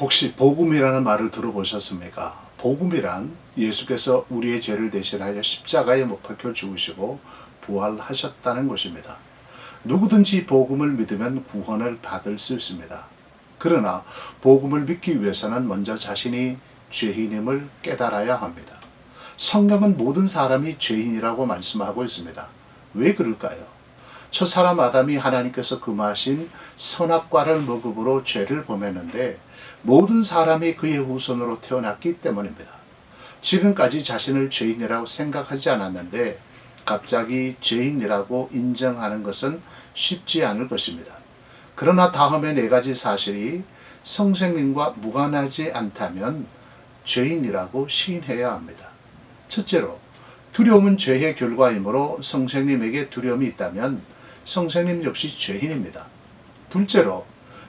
혹시 복음이라는 말을 들어보셨습니까? 복음이란 예수께서 우리의 죄를 대신하여 십자가에 못 박혀 죽으시고 부활하셨다는 것입니다. 누구든지 복음을 믿으면 구원을 받을 수 있습니다. 그러나 복음을 믿기 위해서는 먼저 자신이 죄인임을 깨달아야 합니다. 성경은 모든 사람이 죄인이라고 말씀하고 있습니다. 왜 그럴까요? 첫 사람 아담이 하나님께서 금하신 선악과를 먹음으로 죄를 범했는데 모든 사람이 그의 후손으로 태어났기 때문입니다. 지금까지 자신을 죄인이라고 생각하지 않았는데 갑자기 죄인이라고 인정하는 것은 쉽지 않을 것입니다. 그러나 다음에 네 가지 사실이 성생님과 무관하지 않다면 죄인이라고 시인해야 합니다. 첫째로 두려움은 죄의 결과이므로 성생님에게 두려움이 있다면 성생님 역시 죄인입니다. 둘째로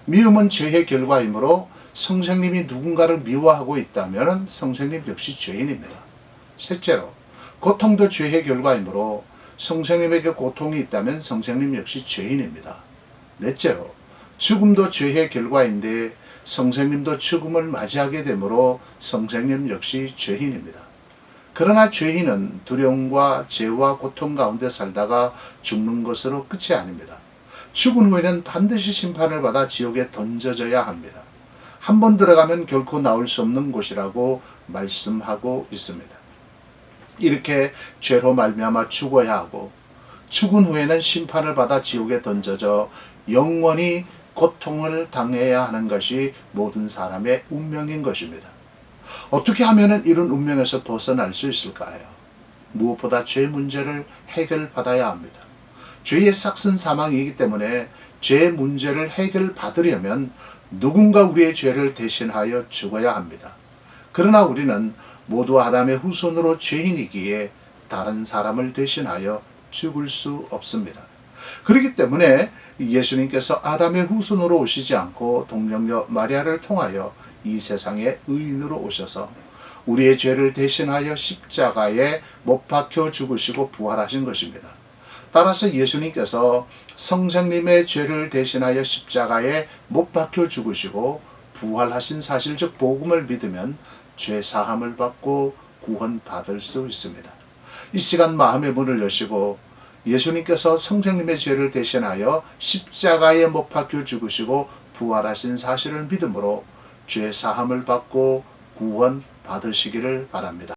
미움은 죄의 결과이므로 성생님이 누군가를 미워하고 있다면 성생님 역시 죄인입니다. 셋째로 고통도 죄의 결과이므로 성생님에게 고통이 있다면 성생님 역시 죄인입니다. 넷째로 죽음도 죄의 결과인데 성생님도 죽음을 맞이하게 되므로 성생님 역시 죄인입니다. 그러나 죄인은 두려움과 죄와 고통 가운데 살다가 죽는 것으로 끝이 아닙니다. 죽은 후에는 반드시 심판을 받아 지옥에 던져져야 합니다. 한 번 들어가면 결코 나올 수 없는 곳이라고 말씀하고 있습니다. 이렇게 죄로 말미암아 죽어야 하고 죽은 후에는 심판을 받아 지옥에 던져져 영원히 고통을 당해야 하는 것이 모든 사람의 운명인 것입니다. 어떻게 하면 이런 운명에서 벗어날 수 있을까요? 무엇보다 죄 문제를 해결받아야 합니다. 죄의 싹슨 사망이기 때문에 죄 문제를 해결받으려면 누군가 우리의 죄를 대신하여 죽어야 합니다. 그러나 우리는 모두 아담의 후손으로 죄인이기에 다른 사람을 대신하여 죽을 수 없습니다. 그렇기 때문에 예수님께서 아담의 후손으로 오시지 않고 동정녀 마리아를 통하여 이 세상에 의인으로 오셔서 우리의 죄를 대신하여 십자가에 못 박혀 죽으시고 부활하신 것입니다. 따라서 예수님께서 성생님의 죄를 대신하여 십자가에 못 박혀 죽으시고 부활하신 사실 즉 복음을 믿으면 죄 사함을 받고 구원 받을 수 있습니다. 이 시간 마음의 문을 여시고 예수님께서 성생님의 죄를 대신하여 십자가에 못 박혀 죽으시고 부활하신 사실을 믿음으로 죄 사함을 받고 구원 받으시기를 바랍니다.